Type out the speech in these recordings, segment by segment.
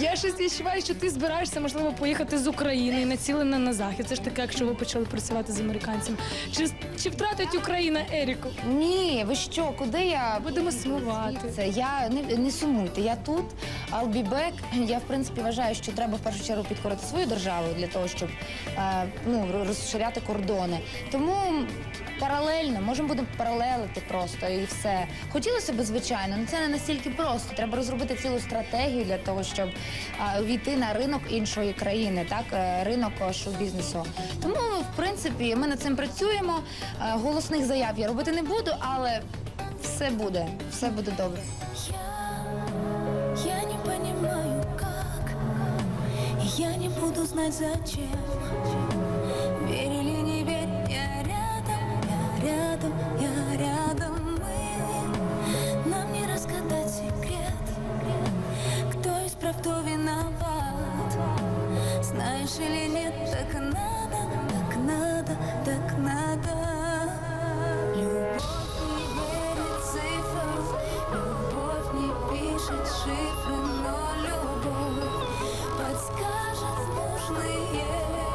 Я щось відчуваю, що ти збираєшся, можливо, поїхати з України і націлена на захід. Це ж таке, якщо ви почали працювати з американцями. Чи, чи втратить Україна Еріку? Ні, ви що, куди я Будемо сумувати. Це я не, не сумуйте. Я тут, I'll be back. Я в принципі вважаю, що треба в першу чергу підкорити свою державу для того, щоб е, ну розширяти кордони. Тому паралельно можемо будемо паралелити просто і все. Хотілося б, звичайно, але це не настільки просто. Треба розробити цілу стратегію для того, щоб увійти на ринок іншої країни, так е, ринок е, шоу-бізнесу. Тому, в принципі, ми над цим працюємо. Е, Голосних заяв я робити не буду, але все буде, все буде добре. Я не понимаю, как я не буду знать, зачем Знаешь или нет, так надо Так надо, так надо. Любовь не верит цифрам, любовь не пишет шифры, но любовь подскажет нужные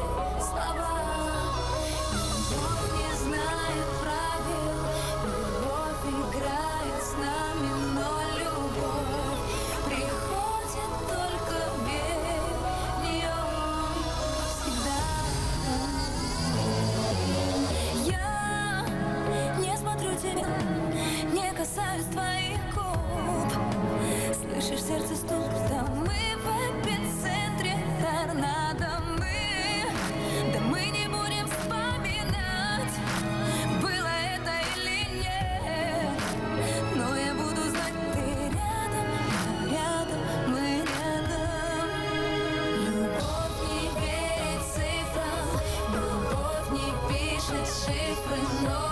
Слышишь сердце стук, да мы в эпицентре торнадо. Мы Да мы не будем вспоминать, было это или нет. Но я буду знать, ты рядом, рядом, мы рядом. Любовь не верит цифрам, любовь не пишет шифры, но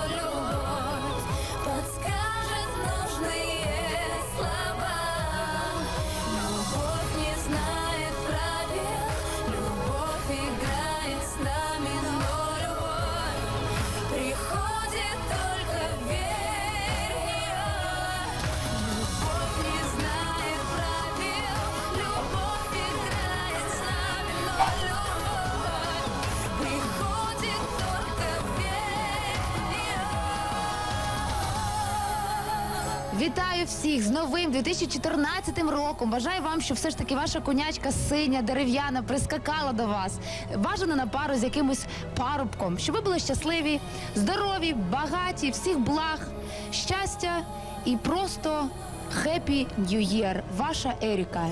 Вітаю всіх з новим 2014 роком. Бажаю вам, щоб все ж таки ваша конячка синя, дерев'яна прискакала до вас. Бажано на пару з якимось парубком, щоб ви були щасливі, здорові, багаті, всіх благ, щастя і просто хеппі Year. Ваша Еріка.